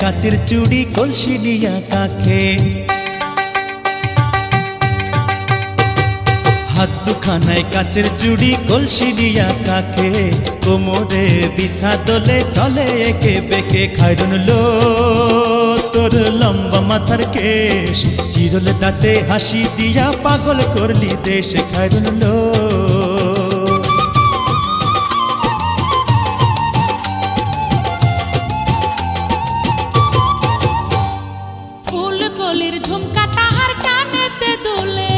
কাচের চুড়ি কলসি নিয়া কাকে হাত কাচের চুড়ি কলসি নিয়া কাকে কোমরে বিছা দোলে চলে একে বেকে খাইরুন লো তোর লম্বা মাথার কেশ। চিরল দাঁতে হাসি দিয়া পাগল করলি দেশ খাইরুন লো কলির ঝুমকা তাহার কানেতে দুলে।